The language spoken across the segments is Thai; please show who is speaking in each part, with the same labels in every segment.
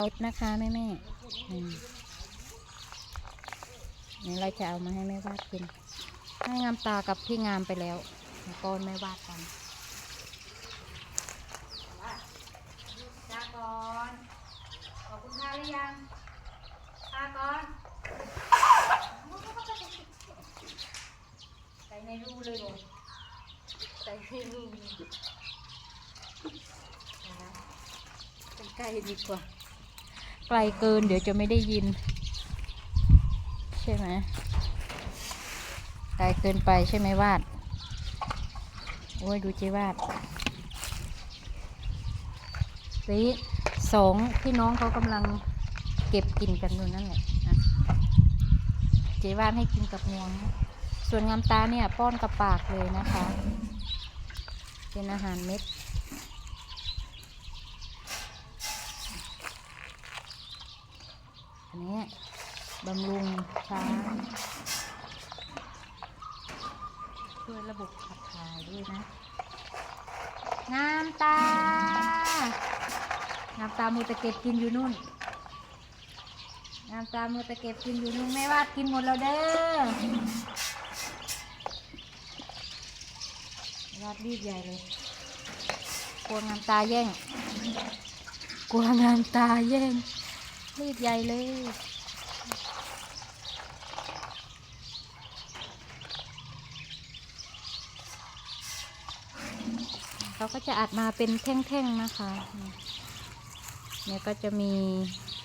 Speaker 1: เอานะคะแม่แม่อืมนี่เราจะเอามาให้แม่วาดกินให้งามตากับพี่งามไปแล้วแล้วก็แม่วาดกันจ้าก่อนขอบคุณค่าหรือยังค่าก่อนใส่ในรูเลยบ่ใส่ในรูเลยนะคะใกล้ๆดีกว่า ไกลเกิน เดี๋ยวจะไม่ได้ยิน ใช่ไหมไกลเกินไปใช่ไหมวาด โอ้ยดูเจวาดสีสองพี่น้องเขากำลังเก็บกินกันอยู่นั่นแหละนะเจวาดให้กินกับงวง ส่วนงามตาเนี่ยป้อนกับปากเลยนะคะ เป็นอาหารเม็ด อันนี้บำรุงช้างช่วยระบบขับถ่ายด้วยนะ งามตา งามตามือตะเก็บกินอยู่นู่น งามตามือตะเก็บกินอยู่นู่นแม่วาดกินหมดแล้วเด้อวาดรีบใหญ่เลย กลัวงามตาแย่ง กลัวงามตาแย่ง รีบใหญ่เลย เขาก็จะอัดมาเป็นแท่งๆนะคะ เนี่ยก็จะมี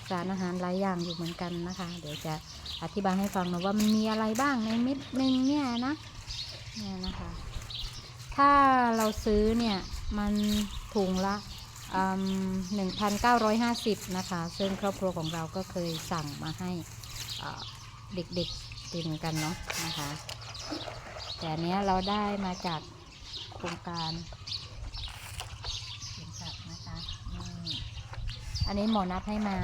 Speaker 1: สารอาหารหลายอย่างอยู่เหมือนกันนะคะ เดี๋ยวจะอธิบายให้ฟังนะว่ามันมีอะไรบ้างในเม็ดหนึ่งเนี่ยนะเนี่ยนะคะ ถ้าเราซื้อเนี่ยมันถุงละ หนึ่งพันะคะ ซึ่งครอบครัวของเราก็เคยสั่งมาให้เด็กๆกินกันเนาะนะคะ แต่อันเนี้ยเราได้มาจากโครงการสวนสัตว์นะคะอันนี้หมอนัดให้มา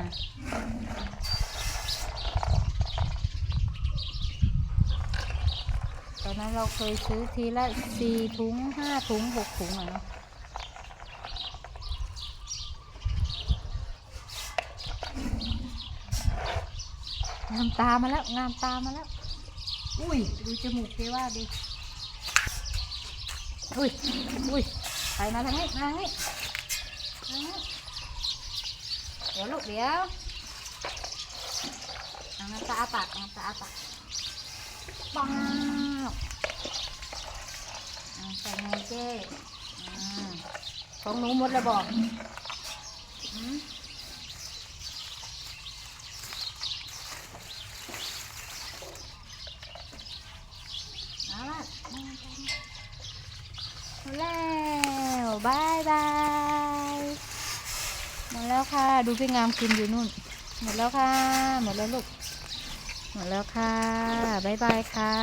Speaker 1: ตอนนั้นเราเคยซื้อทีละสี่ถุงห้าถุงหกถุงอะเนาะ งามตามาแล้วงามตามาแล้ว อุ้ยดูจมูกเจว่าดิอุ้ยอุ้ยไปมาทางนี้มาทางนี้ทางนี้เดี๋ยวลูกเดี๋ยวเอางามตาอาปากงามตาอาปากปังเอาใส่ไงเจ้ของหนูหมดแล้วบอกอืม เอาละหมด แล้วบายบายหมดแล้วค่ะ ดูพี่งามกินอยู่นู่น หมดแล้วค่ะ หมดแล้วลูก หมดแล้วค่ะบายบายค่ะ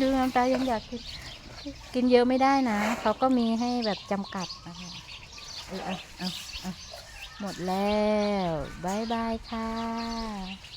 Speaker 1: ดูงามตายังอยากกิน กินเยอะไม่ได้นะ เขาก็มีให้แบบจำกัดนะคะเออเอาเอาเอาหมดแล้วบายบายค่ะ